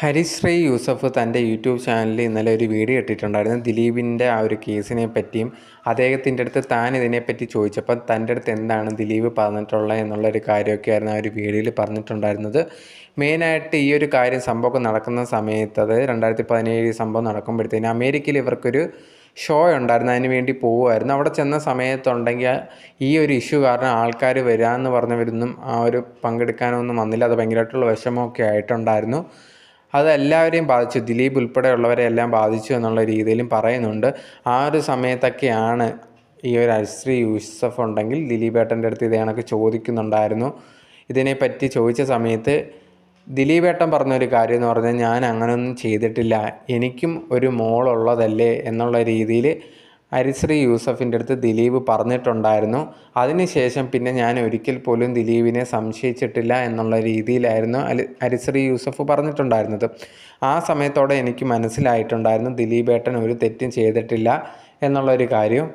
ഹരിശ്രീ യൂസഫ് തന്റെ യൂട്യൂബ് ചാനലിൽ ഇന്നലെ ഒരു വീഡിയോ ഇട്ടിട്ടുണ്ടായിരുന്നു. ദിലീപിന്റെ ആ ഒരു കേസിനെ പറ്റിയും അദ്ദേഹത്തിന്റെ അടുത്ത് താൻ ഇതിനെപ്പറ്റി ചോദിച്ചപ്പോൾ തന്റെ അടുത്ത് എന്താണ് ദിലീപ് പറഞ്ഞിട്ടുള്ളത് എന്നുള്ളൊരു കാര്യമൊക്കെയായിരുന്നു ആ ഒരു വീഡിയോയിൽ പറഞ്ഞിട്ടുണ്ടായിരുന്നത്. മെയിനായിട്ട് ഈ ഒരു കാര്യം സംഭവം നടക്കുന്ന സമയത്ത് അത് രണ്ടായിരത്തി പതിനേഴ് സംഭവം നടക്കുമ്പോഴത്തേന് അമേരിക്കയിൽ ഇവർക്കൊരു ഷോ ഉണ്ടായിരുന്നു. അതിന് വേണ്ടി പോവുമായിരുന്നു. അവിടെ ചെന്ന സമയത്തുണ്ടെങ്കിൽ ഈ ഒരു ഇഷ്യൂ കാരണം ആൾക്കാർ വരാമെന്ന് പറഞ്ഞവരൊന്നും ആ ഒരു പങ്കെടുക്കാനൊന്നും വന്നില്ല. അത് ഭയങ്കരമായിട്ടുള്ള വിഷമമൊക്കെ ആയിട്ടുണ്ടായിരുന്നു. അത് എല്ലാവരെയും ബാധിച്ചു ദിലീപ് ഉൾപ്പെടെയുള്ളവരെ എല്ലാം ബാധിച്ചു എന്നുള്ള രീതിയിലും പറയുന്നുണ്ട്. ആ ഒരു സമയത്തൊക്കെയാണ് ഈ ഒരു അശ്രീ യൂസഫ് ഉണ്ടെങ്കിൽ ദിലീപേട്ടന്റെ അടുത്ത് ഇതേണൊക്കെ ചോദിക്കുന്നുണ്ടായിരുന്നു. ഇതിനെപ്പറ്റി ചോദിച്ച സമയത്ത് ദിലീപേട്ടൻ പറഞ്ഞൊരു കാര്യം എന്ന് പറഞ്ഞാൽ ഞാൻ അങ്ങനെയൊന്നും ചെയ്തിട്ടില്ല. എനിക്കും ഒരു മോളുള്ളതല്ലേ എന്നുള്ള രീതിയിൽ ഹരിശ്രീ യൂസഫിന്റെ അടുത്ത് ദിലീപ് പറഞ്ഞിട്ടുണ്ടായിരുന്നു. അതിനുശേഷം പിന്നെ ഞാൻ ഒരിക്കൽ പോലും ദിലീപിനെ സംശയിച്ചിട്ടില്ല എന്നുള്ള രീതിയിലായിരുന്നു അരിശ്രീ യൂസഫ് പറഞ്ഞിട്ടുണ്ടായിരുന്നത്. ആ സമയത്തോടെ എനിക്ക് മനസ്സിലായിട്ടുണ്ടായിരുന്നു ദിലീപേട്ടൻ ഒരു തെറ്റും ചെയ്തിട്ടില്ല എന്നുള്ളൊരു കാര്യം.